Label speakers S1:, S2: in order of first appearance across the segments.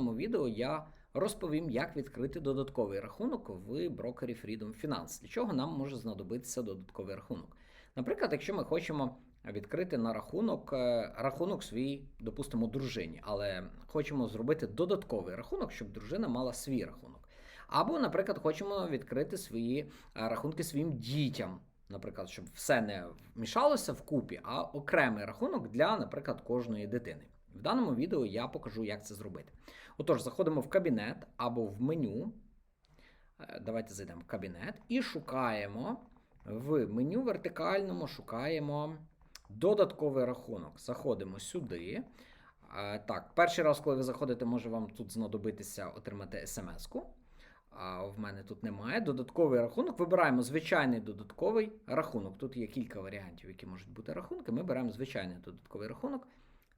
S1: даному відео я розповім, як відкрити додатковий рахунок в брокері Freedom Finance. Для чого нам може знадобитися додатковий рахунок? Наприклад, якщо ми хочемо відкрити на рахунок е, рахунок свій, допустимо, дружині, але хочемо зробити додатковий рахунок, щоб дружина мала свій рахунок. Або, наприклад, хочемо відкрити свої е, рахунки своїм дітям. Наприклад, щоб все не вмішалося вкупі, а окремий рахунок для, наприклад, кожної дитини. В даному відео я покажу, як це зробити. Отож, заходимо в кабінет або в меню. Е, Давайте зайдемо в кабінет і шукаємо в меню вертикальному, шукаємо додатковий рахунок. Заходимо сюди. Е, Так, перший раз, коли ви заходите, може вам тут знадобитися отримати смс-ку. А в мене тут немає. Додатковий рахунок. Вибираємо звичайний додатковий рахунок. Тут є кілька варіантів, які можуть бути рахунки. Ми беремо звичайний додатковий рахунок.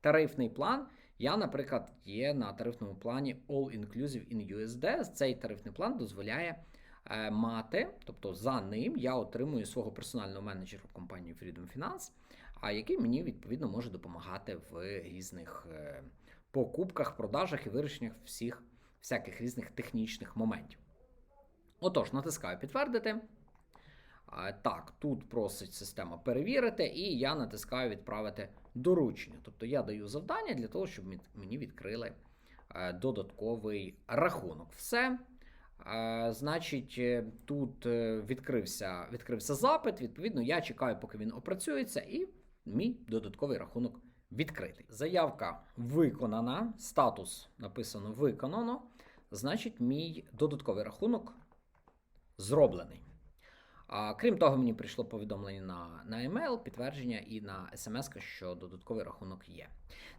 S1: Тарифний план. Я, наприклад, є на тарифному плані All Inclusive in USD. Цей тарифний план дозволяє е, мати, тобто за ним я отримую свого персонального менеджера компанії Freedom Finance, а який мені відповідно може допомагати в різних е, покупках, продажах і вирішеннях всіх всяких різних технічних моментів. Отож, натискаю підтвердити. Так, тут просить система перевірити, і я натискаю відправити доручення. Тобто я даю завдання для того, щоб мені відкрили е, додатковий рахунок. Все. Е, Значить, е, тут відкрився, відкрився запит. Відповідно, я чекаю, поки він опрацюється, і мій додатковий рахунок відкритий. Заявка виконана, статус написано виконано. Значить, мій додатковий рахунок зроблений. Крім того, мені прийшло повідомлення на, на email, підтвердження і на смс, що додатковий рахунок є.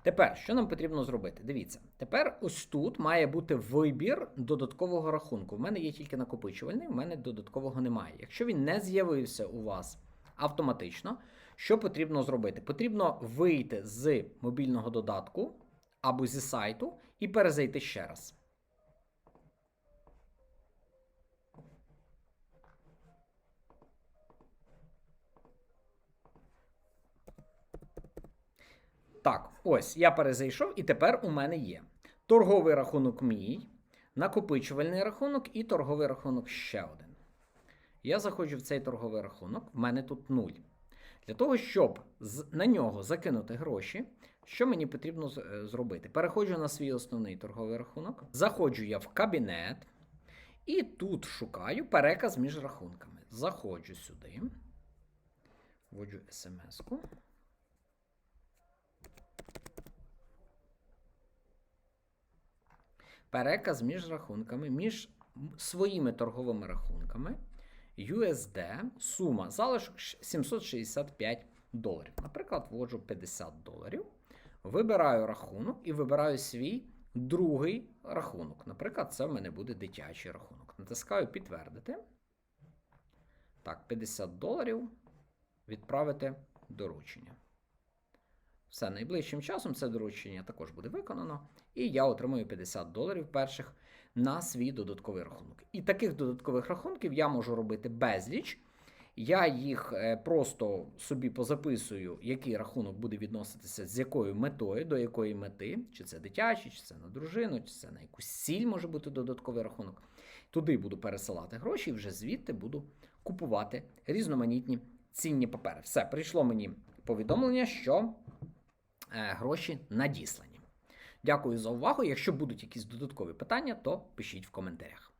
S1: Тепер, що нам потрібно зробити? Дивіться, тепер ось тут має бути вибір додаткового рахунку. В мене є тільки накопичувальний, в мене додаткового немає. Якщо він не з'явився у вас автоматично, що потрібно зробити? Потрібно вийти з мобільного додатку або зі сайту і перезайти ще раз. Так, ось я перезайшов, і тепер у мене є торговий рахунок мій, накопичувальний рахунок і торговий рахунок ще один. Я заходжу в цей торговий рахунок, в мене тут 0. Для того, щоб на нього закинути гроші, що мені потрібно е, зробити? Переходжу на свій основний торговий рахунок, заходжу я в кабінет і тут шукаю переказ між рахунками. Заходжу сюди, вводжу смс-ку. Переказ між рахунками, між своїми торговими рахунками USD, сума залишок 765 доларів. Наприклад, вводжу 50 доларів, вибираю рахунок і вибираю свій другий рахунок. Наприклад, це в мене буде дитячий рахунок. Натискаю підтвердити. Так, 50 доларів відправити доручення. Все, найближчим часом це доручення також буде виконано, і я отримую 50 доларів перших на свій додатковий рахунок. І таких додаткових рахунків я можу робити безліч. Я їх е, просто собі позаписую, який рахунок буде відноситися з якою метою, до якої мети, чи це дитячий, чи це на дружину, чи це на якусь сіль може бути додатковий рахунок. Туди буду пересилати гроші, і вже звідти буду купувати різноманітні цінні папери. Все, прийшло мені повідомлення, що гроші надіслані. Дякую за увагу. Якщо будуть якісь додаткові питання, то пишіть в коментарях.